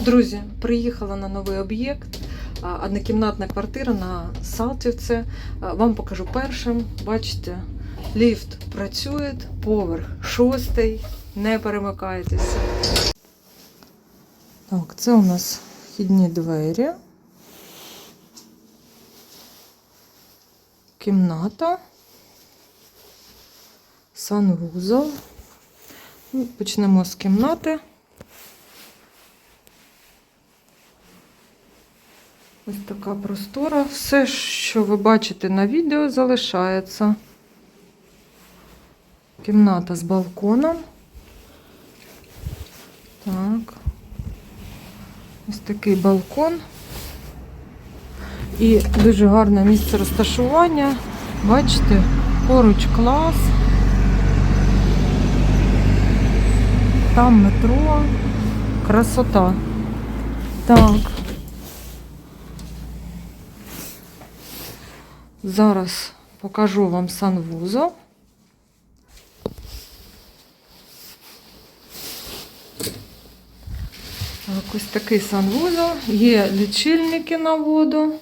Друзі, приїхала на новий об'єкт. Однокімнатна квартира на Салтівце. Вам покажу першим. Бачите, ліфт працює, поверх шостий. Не перемикайтеся. Так, це у нас вхідні двері. Кімната. Санвузол. Почнемо з кімнати. Ось така простора. Все, що ви бачите на відео, залишається. Кімната з балконом. Так. Ось такий балкон. І дуже гарне місце розташування. Бачите, поруч клас. Там метро. Красота. Так. Зараз покажу вам санвузол. Так, ось такий санвузол. Є лічильники на воду.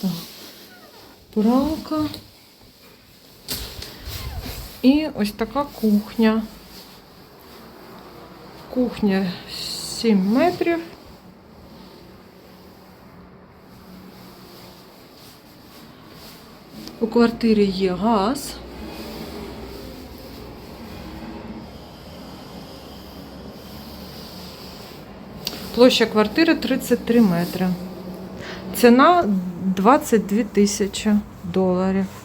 Так. Пралка. І ось така кухня. Кухня 7 метрів. У квартирі є газ. Площа квартири 33 метри. Ціна 22 тисячі доларів.